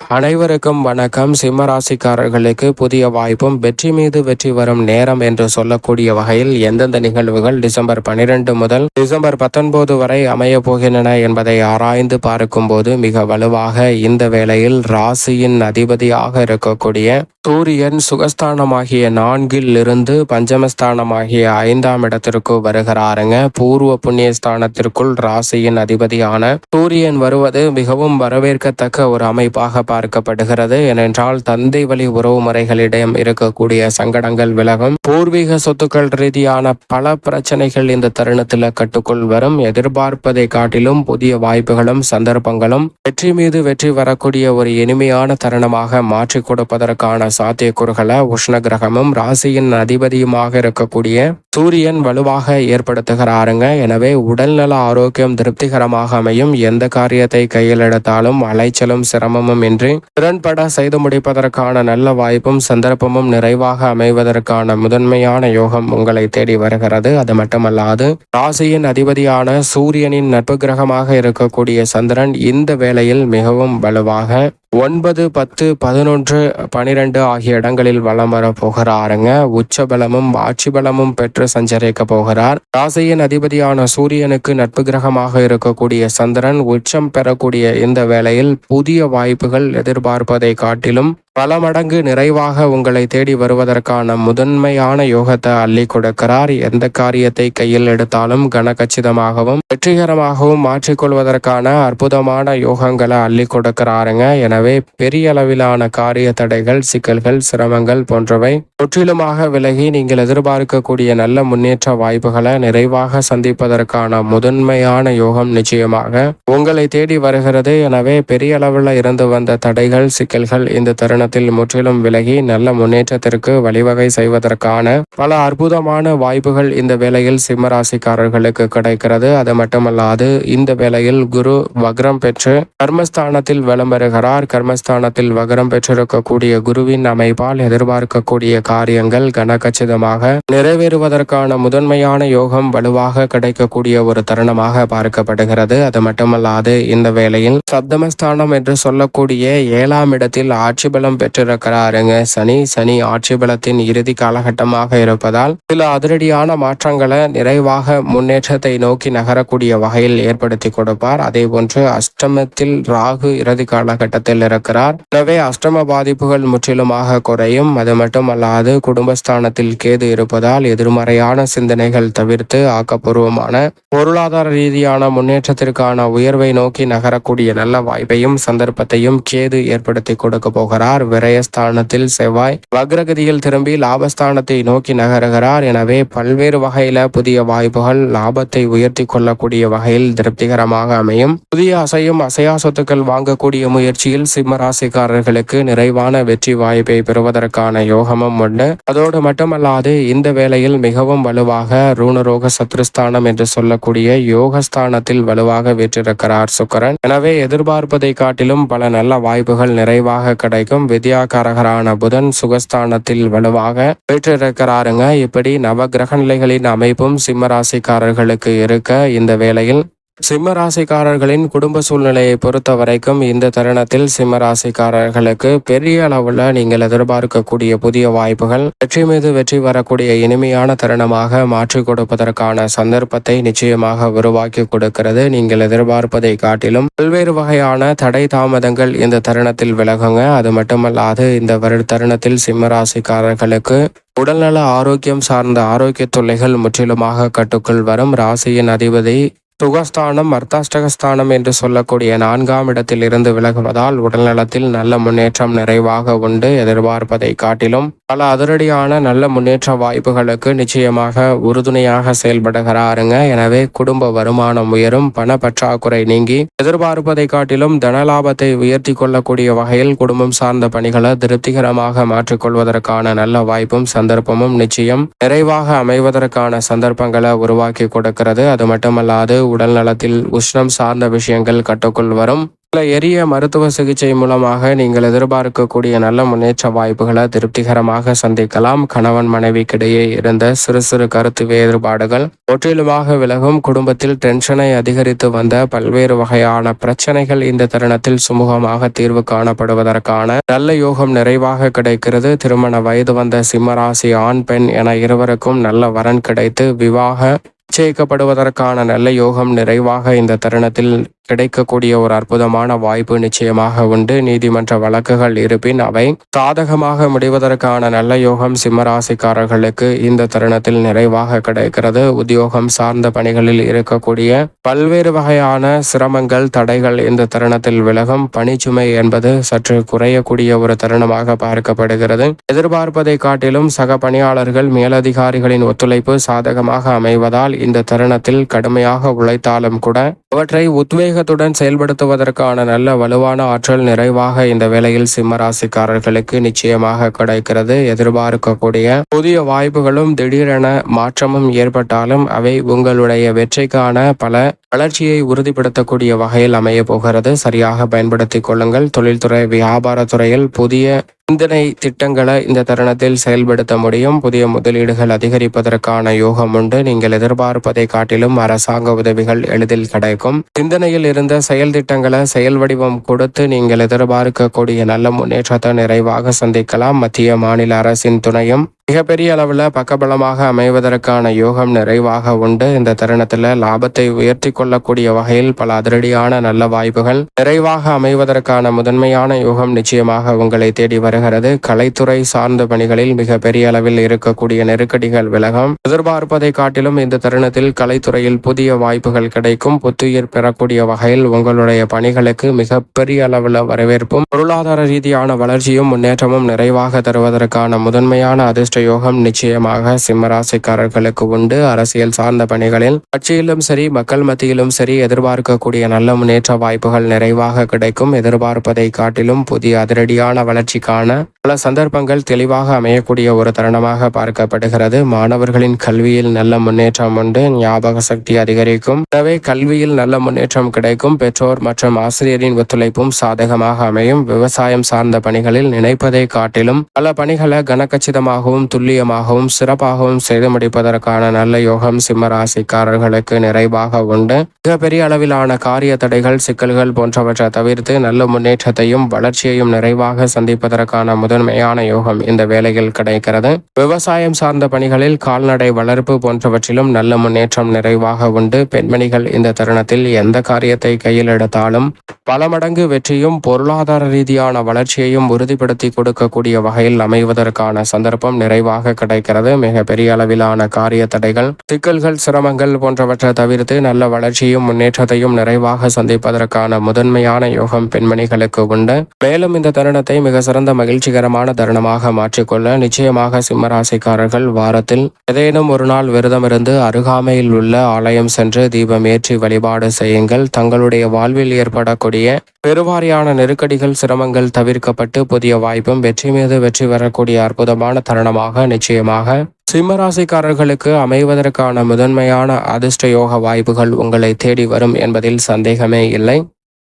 அனைவருக்கும் வணக்கம். சிம்மராசிக்காரர்களுக்கு புதிய வாய்ப்பும் வெற்றி மீது வெற்றி வரும் நேரம் என்று சொல்லக்கூடிய வகையில் எந்தெந்த நிகழ்வுகள் டிசம்பர் பனிரெண்டு முதல் டிசம்பர் பத்தொன்பது வரை அமைய போகின்றன என்பதை ஆராய்ந்து பார்க்கும்போது மிக வலுவாக இந்த வேளையில் ராசியின் அதிபதியாக இருக்கக்கூடிய சூரியன் சுகஸ்தானமாகிய நான்கில் இருந்து பஞ்சமஸ்தானமாகிய ஐந்தாம் இடத்திற்கு வருகிறாருங்க. பூர்வ புண்ணிய ஸ்தானத்திற்குள் ராசியின் அதிபதியான சூரியன் வருவது மிகவும் வரவேற்கத்தக்க ஒரு அமைப்பாக பார்க்கப்படுகிறது. ஏனென்றால் தந்தை வழி உறவு முறைகளிடம் இருக்கக்கூடிய சங்கடங்கள் விலகும். பூர்வீக சொத்துக்கள் ரீதியான பல பிரச்சனைகள் இந்த தருணத்தில் கட்டுக்குள் வரும். எதிர்பார்ப்பதை காட்டிலும் புதிய வாய்ப்புகளும் சந்தர்ப்பங்களும் வெற்றி மீது வெற்றி வரக்கூடிய ஒரு இனிமையான தருணமாக மாற்றி கொடுப்பதற்கான சாத்தியக்கூறுகளை உஷ்ண கிரகமும் ராசியின் அதிபதியுமாக இருக்கக்கூடிய சூரியன் வலுவாக ஏற்படுத்துகிறாருங்க. எனவே உடல்நல ஆரோக்கியம் திருப்திகரமாக அமையும். எந்த காரியத்தை கையில் எடுத்தாலும் அலைச்சலும் சிரமமும் இன்றி திறன்பட செய்து முடிப்பதற்கான நல்ல வாய்ப்பும் சந்தர்ப்பமும் நிறைவாக அமைவதற்கான முதன்மையான யோகம் உங்களை தேடி வருகிறது. அது மட்டுமல்லாது ராசியின் அதிபதியான சூரியனின் நட்பு கிரகமாக இருக்கக்கூடிய சந்திரன் இந்த வேளையில் மிகவும் வலுவாக ஒன்பது பத்து பதினொன்று பனிரெண்டு ஆகிய இடங்களில் வலம் வர போகிறாருங்க. உச்ச பலமும் ஆட்சி பலமும் பெற்று சஞ்சரிக்க போகிறார். ராசியின் அதிபதியான சூரியனுக்கு நட்பு கிரகமாக இருக்கக்கூடிய சந்திரன் உச்சம் பெறக்கூடிய இந்த வேளையில் புதிய வாய்ப்புகள் எதிர்பார்ப்பதை காட்டிலும் பல மடங்கு நிறைவாக உங்களை தேடி வருவதற்கான முதன்மையான யோகத்தை அள்ளி கொடுக்கிறார். எந்த காரியத்தை கையில் எடுத்தாலும் கனகச்சிதமாகவும் வெற்றிகரமாகவும் மாற்றிக்கொள்வதற்கான அற்புதமான யோகங்களை அள்ளி கொடுக்கிறாருங்க. எனவே பெரிய அளவிலான காரிய தடைகள் சிக்கல்கள் சிரமங்கள் போன்றவை முற்றிலுமாக விலகி நீங்கள் எதிர்பார்க்கக்கூடிய நல்ல முன்னேற்ற வாய்ப்புகளை நிறைவாக சந்திப்பதற்கான முதன்மையான யோகம் நிச்சயமாக உங்களை தேடி வருகிறது. எனவே பெரிய அளவில் இருந்து வந்த தடைகள் சிக்கல்கள் இந்த தருணம் நிறுவனத்தில் முற்றிலும் விலகி நல்ல முன்னேற்றத்திற்கு வழிவகை செய்வதற்கான பல அற்புதமான வாய்ப்புகள் இந்த வேளையில் சிம்மராசிக்காரர்களுக்கு கிடைக்கிறது. அது மட்டுமல்லாது இந்த வேளையில் குரு வக்ரம் பெற்று கர்மஸ்தானத்தில் வலம் பெறுகிறார் கர்மஸ்தானத்தில் வக்ரம் பெற்றிருக்கக்கூடிய குருவின் அமைப்பால் எதிர்பார்க்கக்கூடிய காரியங்கள் கனகச்சிதமாக நிறைவேறுவதற்கான முதன்மையான யோகம் வலுவாக கிடைக்கக்கூடிய ஒரு தருணமாக பார்க்கப்படுகிறது. அது மட்டுமல்லாது இந்த வேளையில் சப்தமஸ்தானம் என்று சொல்லக்கூடிய ஏழாம் இடத்தில் ஆட்சி பலம் பெற்றிருக்கிறாருங்க. சனி சனி ஆட்சி பலத்தின் இறுதி காலகட்டமாக இருப்பதால் சில அதிரடியான மாற்றங்களை நிறைவாக முன்னேற்றத்தை நோக்கி நகரக்கூடிய வகையில் ஏற்படுத்தி கொடுப்பார். அதே போன்று அஷ்டமத்தில் ராகு இறுதி காலகட்டத்தில் இருக்கிறார். எனவே அஷ்டம பாதிப்புகள் முற்றிலுமாக குறையும். அது மட்டுமல்லாது குடும்பஸ்தானத்தில் கேது இருப்பதால் எதிர்மறையான சிந்தனைகள் தவிர்த்து ஆக்கப்பூர்வமான பொருளாதார ரீதியான முன்னேற்றத்திற்கான உயர்வை நோக்கி நகரக்கூடிய நல்ல வாய்ப்பையும் சந்தர்ப்பத்தையும் கேது ஏற்படுத்தி கொடுக்க போகிறார். விரயஸ்தானத்தில் செவ்வாய். வக்ரகதியில் திரும்பி லாபஸ்தானத்தை நோக்கி நகருகிறார். எனவே பல்வேறு வகையில புதிய வாய்ப்புகள் லாபத்தை உயர்த்தி கொள்ளக்கூடிய வகையில் திருப்திகரமாக அமையும். புதிய அசையும் அசையா சொத்துக்கள் வாங்கக்கூடிய முயற்சியில் சிம்ம ராசிக்காரர்களுக்கு நிறைவான வெற்றி வாய்ப்பை பெறுவதற்கான யோகமும் உண்டு. அதோடு மட்டுமல்லாது இந்த வேளையில் மிகவும் வலுவாக ரூணரோக சத்ருஸ்தானம் என்று சொல்லக்கூடிய யோகஸ்தானத்தில் வலுவாக வீற்றிருக்கிறார் சுக்கரன். எனவே எதிர்பார்ப்பதை காட்டிலும் பல நல்ல வாய்ப்புகள் நிறைவாக கிடைக்கும். வித்யாகாரகரான புதன் சுகஸ்தானத்தில் வலுவாக பெற்றிருக்கிறாருங்க. இப்படி நவ கிரக நிலைகளின் அமைப்பும் சிம்மராசிக்காரர்களுக்கு இருக்க இந்த வேளையில் சிம்ம ராசிக்காரர்களின் குடும்ப சூழ்நிலையை பொறுத்த வரைக்கும் இந்த தருணத்தில் சிம்ம ராசிக்காரர்களுக்கு பெரிய அளவுல நீங்கள் எதிர்பார்க்கக்கூடிய புதிய வாய்ப்புகள் வெற்றி மீது வெற்றி வரக்கூடிய இனிமையான தருணமாக மாற்றிக் கொடுப்பதற்கான சந்தர்ப்பத்தை நிச்சயமாக உருவாக்கி கொடுக்கிறது. நீங்கள் எதிர்பார்ப்பதை காட்டிலும் பல்வேறு வகையான தடை தாமதங்கள் இந்த தருணத்தில் விலகுங்க. அது மட்டுமல்லாது இந்த வருட தருணத்தில் சிம்ம ராசிக்காரர்களுக்கு உடல்நல ஆரோக்கியம் சார்ந்த ஆரோக்கிய தொல்லைகள் முற்றிலுமாக கட்டுக்குள் வரும். ராசியின் அதிபதி சுகஸ்தானம் அர்த்தாஷ்டகஸ்தானம் என்று சொல்லக்கூடிய நான்காம் இடத்தில் இருந்து விலகுவதால் உடல்நலத்தில் நல்ல முன்னேற்றம் நிறைவாக உண்டு. எதிர்பார்ப்பதை காட்டிலும் பல அதிரடியான நல்ல முன்னேற்ற வாய்ப்புகளுக்கு நிச்சயமாக உறுதுணையாக செயல்படுகிறாருங்க. எனவே குடும்ப வருமானம் உயரும் பண பற்றாக்குறை நீங்கி எதிர்பார்ப்பதை காட்டிலும் தனலாபத்தை உயர்த்தி கொள்ளக்கூடிய வகையில் குடும்பம் சார்ந்த பணிகளை திருப்திகரமாக மாற்றிக்கொள்வதற்கான நல்ல வாய்ப்பும் சந்தர்ப்பமும் நிச்சயம் நிறைவாக அமைவதற்கான சந்தர்ப்பங்களை உருவாக்கி கொடுக்கிறது. அது மட்டுமல்லாது உடல் நலத்தில் உஷ்ணம் சார்ந்த விஷயங்கள் கட்டுக்குள் வரும். சில எரிய மருத்துவ சிகிச்சை மூலமாக நீங்கள் எதிர்பார்க்கக்கூடிய நல்ல முன்னேற்ற வாய்ப்புகளை திருப்திகரமாக சந்திக்கலாம். கணவன் மனைவிக்கிடையே இருந்த சிறு சிறு கருத்து வேறுபாடுகள் முற்றிலுமாக விலகும். குடும்பத்தில் டென்ஷனை அதிகரித்து வந்த பல்வேறு வகையான பிரச்சனைகள் இந்த தருணத்தில் சுமூகமாக தீர்வு காணப்படுவதற்கான நல்ல யோகம் நிறைவாக கிடைக்கிறது. திருமண வயது வந்த சிம்மராசி ஆண் பெண் என இருவருக்கும் நல்ல வரன் கிடைத்து விவாக நிச்சயிக்கப்படுவதற்கான நல்ல யோகம் நிறைவாக இந்த தருணத்தில் கிடைக்கக்கூடிய ஒரு அற்புதமான வாய்ப்பு நிச்சயமாக உண்டு. நீதிமன்ற வழக்குகள் இருப்பின் அவை சாதகமாக முடிவதற்கான நல்ல யோகம் சிம்மராசிக்காரர்களுக்கு இந்த தருணத்தில் நிறைவாக கிடைக்கிறது. உத்தியோகம் சார்ந்த பணிகளில் இருக்கக்கூடிய பல்வேறு வகையான சிரமங்கள் தடைகள் இந்த தருணத்தில் விலகும். பணிச்சுமை என்பது சற்று குறையக்கூடிய ஒரு தருணமாக பார்க்கப்படுகிறது. எதிர்பார்ப்பதை காட்டிலும் சக பணியாளர்கள் மேலதிகாரிகளின் ஒத்துழைப்பு சாதகமாக அமைவதால் இந்த தருணத்தில் கடுமையாக உழைத்தாலும் கூட அவற்றை உத்வேகத்துடன் செயல்படுத்துவதற்கான நல்ல வலுவான ஆற்றல் நிறைவாக இந்த வேளையில் சிம்மராசிக்காரர்களுக்கு நிச்சயமாக கிடைக்கிறது. எதிர்பார்க்கக்கூடிய புதிய வாய்ப்புகளும் திடீரென மாற்றமும் ஏற்பட்டாலும் அவை உங்களுடைய வெற்றிக்கான பல வளர்ச்சியை உறுதிப்படுத்தக்கூடிய வகையில் அமைய போகிறது. சரியாக பயன்படுத்திக் கொள்ளுங்கள். தொழில்துறை வியாபாரத்துறையில் புதிய சிந்தனை திட்டங்களை இந்த தருணத்தில் செயல்படுத்த முடியும். புதிய முதலீடுகள் அதிகரிப்பதற்கான யோகம் உண்டு. நீங்கள் எதிர்பார்ப்பதை காட்டிலும் அரசாங்க உதவிகள் எளிதில் கிடைக்கும். சிந்தனையில் இருந்த செயல் திட்டங்களை செயல் வடிவம் கொடுத்து நீங்கள் எதிர்பார்க்கக்கூடிய நல்ல முன்னேற்றத்தை நிறைவாக சந்திக்கலாம். மத்திய மாநில அரசின் துணையும் மிகப்பெரிய அளவில் பக்கபலமாக அமைவதற்கான யோகம் நிறைவாக உண்டு. இந்த தருணத்தில் லாபத்தை உயர்த்தி கொள்ளக்கூடிய வகையில் பல அதிரடியான நல்ல வாய்ப்புகள் நிறைவாக அமைவதற்கான முதன்மையான யோகம் நிச்சயமாக உங்களை தேடி வருகிறது. கலைத்துறை சார்ந்த பணிகளில் மிக பெரிய அளவில் இருக்கக்கூடிய நெருக்கடிகள் விலகும். எதிர்பார்ப்பதை காட்டிலும் இந்த தருணத்தில் கலைத்துறையில் புதிய வாய்ப்புகள் கிடைக்கும். புத்துயிர் பெறக்கூடிய வகையில் உங்களுடைய பணிகளுக்கு மிகப்பெரிய அளவில் வரவேற்பும் பொருளாதார ரீதியான வளர்ச்சியும் முன்னேற்றமும் நிறைவாக தருவதற்கான முதன்மையான அதிர்ஷ்ட யோகம் நிச்சயமாக சிம்மராசிக்காரர்களுக்கு உண்டு. அரசியல் சார்ந்த பணிகளில் கட்சியிலும் சரி மக்கள் மத்தியிலும் சரி எதிர்பார்க்கக்கூடிய நல்ல முன்னேற்ற வாய்ப்புகள் நிறைவாக கிடைக்கும். எதிர்பார்ப்பதை காட்டிலும் புதிய அதிரடியான வளர்ச்சிக்கான பல சந்தர்ப்பங்கள் தெளிவாக அமையக்கூடிய ஒரு தருணமாக பார்க்கப்படுகிறது. மாணவர்களின் கல்வியில் நல்ல முன்னேற்றம் உண்டு. ஞாபக சக்தி அதிகரிக்கும். எனவே கல்வியில் நல்ல முன்னேற்றம் கிடைக்கும். பெற்றோர் மற்றும் ஆசிரியரின் ஒத்துழைப்பும் சாதகமாக அமையும். விவசாயம் சார்ந்த பணிகளில் நினைப்பதை காட்டிலும் பல பணிகளை கனக்கச்சிதமாகவும் துல்லியமாகவும் சிறப்பாகவும் சேதமடிப்பதற்கான நல்ல யோகம் சிம்ம ராசிக்காரர்களுக்கு நிறைவாக உண்டு. மிகப்பெரிய அளவிலான காரிய தடைகள் சிக்கல்கள் போன்றவற்றை தவிர்த்து நல்ல முன்னேற்றத்தையும் வளர்ச்சியையும் நிறைவாக சந்திப்பதற்கான முதன்மையான யோகம் இந்த வேலையில் கிடைக்கிறது. விவசாயம் சார்ந்த பணிகளில் கால்நடை வளர்ப்பு போன்றவற்றிலும் நல்ல முன்னேற்றம் நிறைவாக உண்டு. பெண்மணிகள் இந்த தருணத்தில் எந்த காரியத்தை கையில் எடுத்தாலும் பல மடங்கு வெற்றியும் பொருளாதார ரீதியான வளர்ச்சியையும் உறுதிப்படுத்தி கொடுக்கக்கூடிய வகையில் அமைவதற்கான சந்தர்ப்பம் நிறை குறைவாக கிடைக்கிறது. மிக பெரிய அளவிலான காரிய தடைகள் சிக்கல்கள் சிரமங்கள் போன்றவற்றை தவிர்த்து நல்ல வளர்ச்சியும் முன்னேற்றத்தையும் நிறைவாக சந்திப்பதற்கான முதன்மையான யோகம் பெண்மணிகளுக்கு உண்டு. மேலும் இந்த தருணத்தை மிக சிறந்த மகிழ்ச்சிகரமான தருணமாக மாற்றிக்கொள்ள நிச்சயமாக சிம்மராசிக்காரர்கள் வாரத்தில் ஏதேனும் ஒரு நாள் விரதமிருந்து அருகாமையில் உள்ள ஆலயம் சென்று தீபம் ஏற்றி வழிபாடு செய்யுங்கள். தங்களுடைய வாழ்வில் ஏற்படக்கூடிய பெருவாரியான நெருக்கடிகள் சிரமங்கள் தவிர்க்கப்பட்டு புதிய வாய்ப்பும் வெற்றி மீது வெற்றி வரக்கூடிய அற்புதமான தருணமாக நிச்சயமாக சிம்மராசிக்காரர்களுக்கு அமைவதற்கான முதன்மையான அதிர்ஷ்ட யோக வாய்ப்புகள் உங்களை தேடி வரும் என்பதில் சந்தேகமே இல்லை.